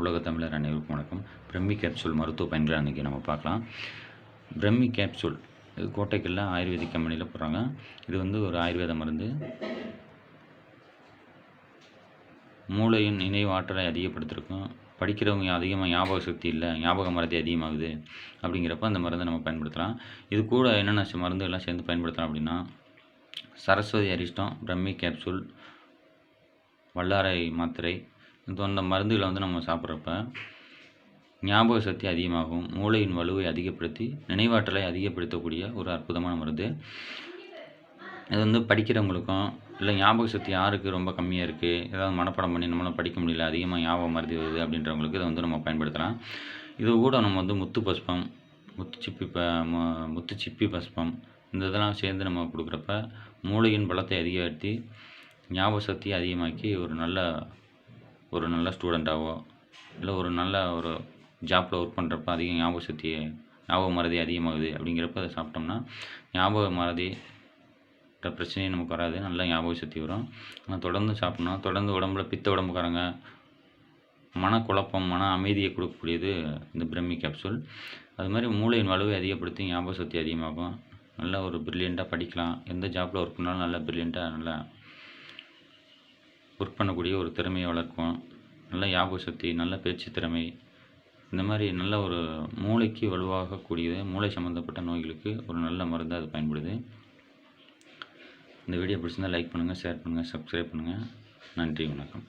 உலக தமிழர் அனைவருக்கும் வணக்கம். பிரம்மி கேப்சூல் மருத்துவ பயன்களை அன்றைக்கி நம்ம பார்க்கலாம். பிரம்மி கேப்சூல் இது கோட்டைக்கல்ல ஆயுர்வேதிக் கம்பெனியில் போடுறாங்க. இது வந்து ஒரு ஆயுர்வேத மருந்து. மூளையின் நினைவு ஆற்றலை அதிகப்படுத்திருக்கும். படிக்கிறவங்க அதிகமாக ஞாபக சக்தி இல்லை ஞாபக மறதி அதிகமாகுது அப்படிங்கிறப்ப அந்த மருந்தை நம்ம பயன்படுத்தலாம். இது கூட என்னென்ன மருந்துகள்லாம் சேர்ந்து பயன்படுத்தலாம் அப்படின்னா சரஸ்வதி அரிஷ்டம் பிரம்மி கேப்சூல் வல்லாரை மாத்திரை அந்த மருந்துகளை வந்து நம்ம சாப்பிட்றப்ப ஞாபக சக்தி அதிகமாகும் மூளையின் வலுவை அதிகப்படுத்தி நினைவாற்றலை அதிகப்படுத்தக்கூடிய ஒரு அற்புதமான மருந்து. இது வந்து படிக்கிறவங்களுக்கும் இல்லை ஞாபக சக்தி யாருக்கு ரொம்ப கம்மியாக இருக்குது ஏதாவது மனப்பாடம் பண்ணி நம்மளால் படிக்க முடியல அதிகமாக ஞாபகம் மருதி வருது அப்படின்றவங்களுக்கு இதை வந்து நம்ம பயன்படுத்தலாம். இது கூட நம்ம வந்து முத்து பஸ்பம் முத்து சிப்பி ப முத்து சிப்பி பஸ்பம் இந்த இதெல்லாம் சேர்ந்து நம்ம கொடுக்குறப்ப மூளையின் பலத்தை அதிகப்படுத்தி ஞாபக சக்தியை அதிகமாக்கி ஒரு நல்ல ஒரு நல்ல ஸ்டூடெண்ட்டாகவோ இல்லை ஒரு நல்ல ஒரு ஜாப்பில் ஒர்க் பண்ணுறப்ப அதிக ஞாபக சக்தி ஞாபக மறதி அதிகமாகுது அப்படிங்கிறப்ப அதை சாப்பிட்டோம்னா ஞாபக மறதி பிரச்சனையும் நமக்கு வராது. நல்லா ஞாபக சக்தி வரும். ஆனால் தொடர்ந்து சாப்பிட்ணும். தொடர்ந்து உடம்புல பித்த உடம்புக்காரங்க மனக்குழப்பம் மன அமைதியை கொடுக்கக்கூடியது இந்த பிரம்மி கேப்சூல் அது மாதிரி மூளையின் வலுவை அதிகப்படுத்தி ஞாபக சக்தி அதிகமாகும். நல்ல ஒரு ப்ரில்லியண்ட்டாக படிக்கலாம். எந்த ஜாப்பில் ஒர்க் பண்ணாலும் நல்லா ப்ரில்லியண்ட்டாக நல்லா ஒர்க் பண்ணக்கூடிய ஒரு திறமையை வளர்க்கும் நல்ல ஞாபக சக்தி நல்ல பேச்சு திறமை. இந்த மாதிரி நல்ல ஒரு மூளைக்கு வலுவாகக்கூடியது மூளை சம்மந்தப்பட்ட நோய்களுக்கு ஒரு நல்ல மருந்தாக அது பயன்படுது. இந்த வீடியோ பிடிச்சிருந்தா லைக் பண்ணுங்கள் ஷேர் பண்ணுங்கள் சப்ஸ்கிரைப் பண்ணுங்கள் நன்றி வணக்கம்.